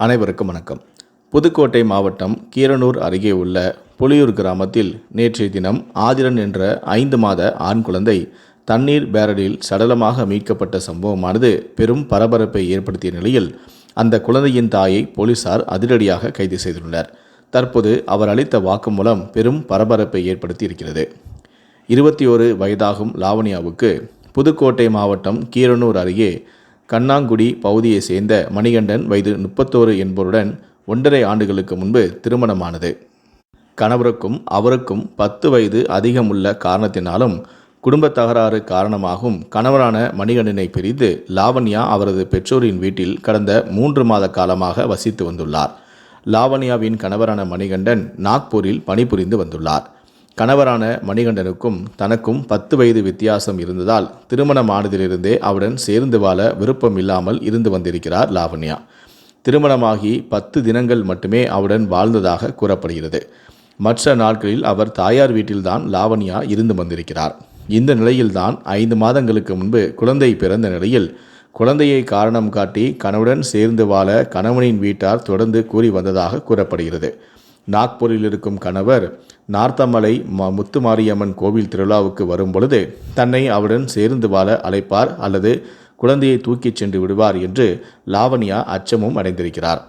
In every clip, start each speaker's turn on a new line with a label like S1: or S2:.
S1: அனைவருக்கும் வணக்கம். புதுக்கோட்டை மாவட்டம் கீரனூர் அருகே உள்ள புலியூர் கிராமத்தில் நேற்றைய தினம் ஆதிரன் என்ற ஐந்து மாத ஆண் குழந்தை தண்ணீர் பேரலில் சடலமாக மீட்கப்பட்ட சம்பவமானது பெரும் பரபரப்பை ஏற்படுத்திய நிலையில் அந்த குழந்தையின் தாயை போலீசார் அதிரடியாக கைது செய்துள்ளனர். தற்போது அவர் அளித்த வாக்குமூலம் பெரும் பரபரப்பை ஏற்படுத்தி இருக்கிறது இருபத்தி ஒரு வயதாகும் லாவணியாவுக்கு புதுக்கோட்டை மாவட்டம் கீரனூர் அருகே கண்ணாங்குடி பகுதியைச் சேர்ந்த மணிகண்டன் வயது முப்பத்தோரு என்பவருடன் ஒன்றரை ஆண்டுகளுக்கு முன்பு திருமணமானது. கணவருக்கும் அவருக்கும் பத்து வயது அதிகமுள்ள காரணத்தினாலும் குடும்ப தகராறு காரணமாகவும் கணவரான மணிகண்டனை பிரிந்து லாவண்யா அவரது பெற்றோரின் வீட்டில் கடந்த மூன்று மாத காலமாக வசித்து வந்துள்ளார். லாவண்யாவின் கணவரான மணிகண்டன் நாக்பூரில் பணிபுரிந்து வந்துள்ளார். கணவரான மணிகண்டனுக்கும் தனக்கும் பத்து வயது வித்தியாசம் இருந்ததால் திருமணமானதிலிருந்தே அவருடன் சேர்ந்து வாழ விருப்பம் இல்லாமல் இருந்து வந்திருக்கிறார் லாவண்யா. திருமணமாகி பத்து தினங்கள் மட்டுமே அவருடன் வாழ்ந்ததாக கூறப்படுகிறது. மற்ற நாட்களில் அவர் தாயார் வீட்டில்தான் லாவண்யா இருந்து வந்திருக்கிறார். இந்த நிலையில்தான் ஐந்து மாதங்களுக்கு முன்பு குழந்தை பிறந்த நிலையில் குழந்தையை காரணம் காட்டி கணவுடன் சேர்ந்து வாழ கணவனின் வீட்டார் தொடர்ந்து கூறி வந்ததாக கூறப்படுகிறது. நாக்பூரில் இருக்கும் கணவர் நார்த்தமலை ம முத்துமாரியம்மன் கோவில் திருவிழாவுக்கு வரும் பொழுது தன்னை அவருடன் சேர்ந்து வாழ அழைப்பார் அல்லது குழந்தையை தூக்கிச் சென்று விடுவார் என்று லாவண்யா அச்சமும் அடைந்திருக்கிறார்.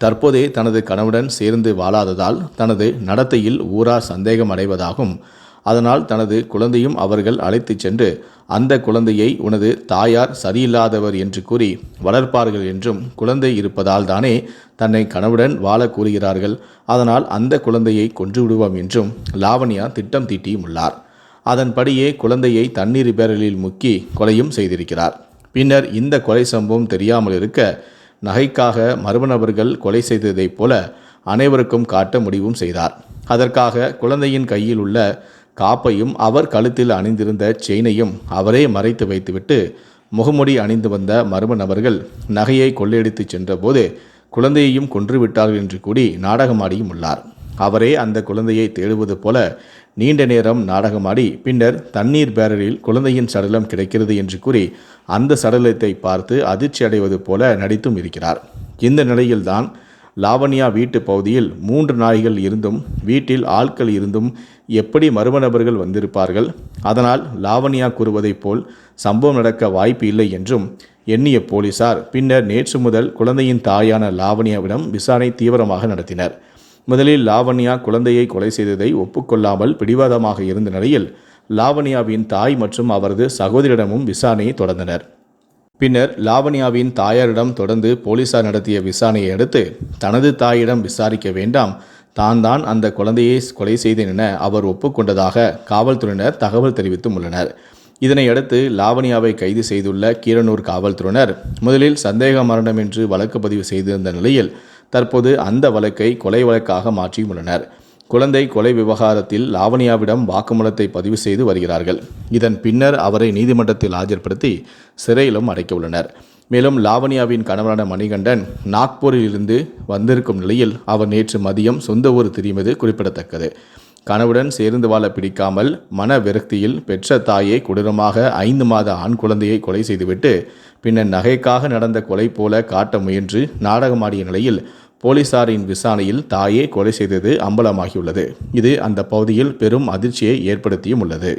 S1: தற்போதே தனது கணவுடன் சேர்ந்து வாழாததால் தனது நடத்தையில் ஊரார் சந்தேகம் அடைவதாகவும் அதனால் தனது குழந்தையும் அவர்கள் அழைத்துச் சென்று அந்த குழந்தையை உனது தாயார் சரியில்லாதவர் என்று கூறி வளர்ப்பார்கள் என்றும் குழந்தை இருப்பதால் தானே தன்னை கணவுடன் வாழ கூறுகிறார்கள். அதனால் அந்த குழந்தையை கொன்று விடுவோம் என்றும் லாவண்யா திட்டம் தீட்டியும் உள்ளார். அதன்படியே குழந்தையை தண்ணீர் பேரலில் முக்கி கொலையும் செய்திருக்கிறார். பின்னர் இந்த கொலை சம்பவம் தெரியாமல் இருக்க நகைக்காக மர்ம நபர்கள் கொலை செய்ததைப் போல அனைவருக்கும் காட்ட முடிவும் செய்தார். அதற்காக குழந்தையின் கையில் உள்ள காப்பையும் அவர் கழுத்தில் அணிந்திருந்த செயினையும் அவரே மறைத்து வைத்துவிட்டு முகமுடி அணிந்து வந்த மர்ம நபர்கள் நகையை கொள்ளையடித்து சென்றபோது குழந்தையையும் கொன்றுவிட்டார்கள் என்று கூறி நாடகமாடியும் உள்ளார். அவரே அந்த குழந்தையை தேடுவது போல நீண்ட நேரம் நாடகமாடி பின்னர் தண்ணீர் பேரலில் குழந்தையின் சடலம் கிடைக்கிறது என்று கூறி அந்த சடலத்தை பார்த்து அதிர்ச்சி அடைவது போல நடித்தும் இருக்கிறார். இந்த நிலையில்தான் லாவண்யா வீட்டு பகுதியில் மூன்று நாய்கள் இருந்தும் வீட்டில் ஆட்கள் இருந்தும் எப்படி மர்ம நபர்கள் வந்திருப்பார்கள்? அதனால் லாவண்யா கூறுவதைப் போல் சம்பவம் நடக்க வாய்ப்பு இல்லை என்றும் எண்ணிய போலீசார் பின்னர் நேற்று முதல் குழந்தையின் தாயான லாவண்யாவிடம் விசாரணை தீவிரமாக நடத்தினர். முதலில் லாவண்யா குழந்தையை கொலை செய்ததை ஒப்புக்கொள்ளாமல் பிடிவாதமாக இருந்த நிலையில் லாவண்யாவின் தாய் மற்றும் அவரது சகோதரிடமும் விசாரணையை தொடர்ந்தனர். பின்னர் லாவணியாவின் தாயாரிடம் தொடர்ந்து போலீசார் நடத்திய விசாரணையை அடுத்து தனது தாயிடம் விசாரிக்க வேண்டாம். தான் தான் அந்த குழந்தையை கொலை செய்தேன் என அவர் ஒப்புக்கொண்டதாக காவல்துறையினர் தகவல் தெரிவித்தும் உள்ளனர். இதனையடுத்து லாவணியாவை கைது செய்துள்ள கீரனூர் காவல்துறையினர் முதலில் சந்தேக மரணம் என்று வழக்கு பதிவு செய்திருந்த நிலையில் தற்போது அந்த வழக்கை கொலை வழக்காக மாற்றியுள்ளனர் குழந்தை கொலை விவகாரத்தில் லாவணியாவிடம் வாக்குமூலத்தை பதிவு செய்து வருகிறார்கள். இதன் பின்னர் அவரை நீதிமன்றத்தில் ஆஜர்படுத்தி சிறையிலும் அடைக்க உள்ளனர். மேலும் லாவணியாவின் கணவரான மணிகண்டன் நாக்பூரிலிருந்து வந்திருக்கும் நிலையில் அவர் நேற்று மதியம் சொந்த ஊர் திரும்பியது குறிப்பிடத்தக்கது. கணவுடன் சேர்ந்து வாழ பிடிக்காமல் மன விரக்தியில் பெற்ற தாயை கொடூரமாக ஐந்து மாத ஆண் குழந்தையை கொலை செய்துவிட்டு பின்னர் நகைக்காக நடந்த கொலை போல காட்ட முயன்று நாடகமாடிய நிலையில் போலீசாரின் விசாரணையில் தாயே கொலை செய்தது அம்பலமாகியுள்ளது. இது அந்த பகுதியில் பெரும் அதிர்ச்சியை ஏற்படுத்தியும் உள்ளது.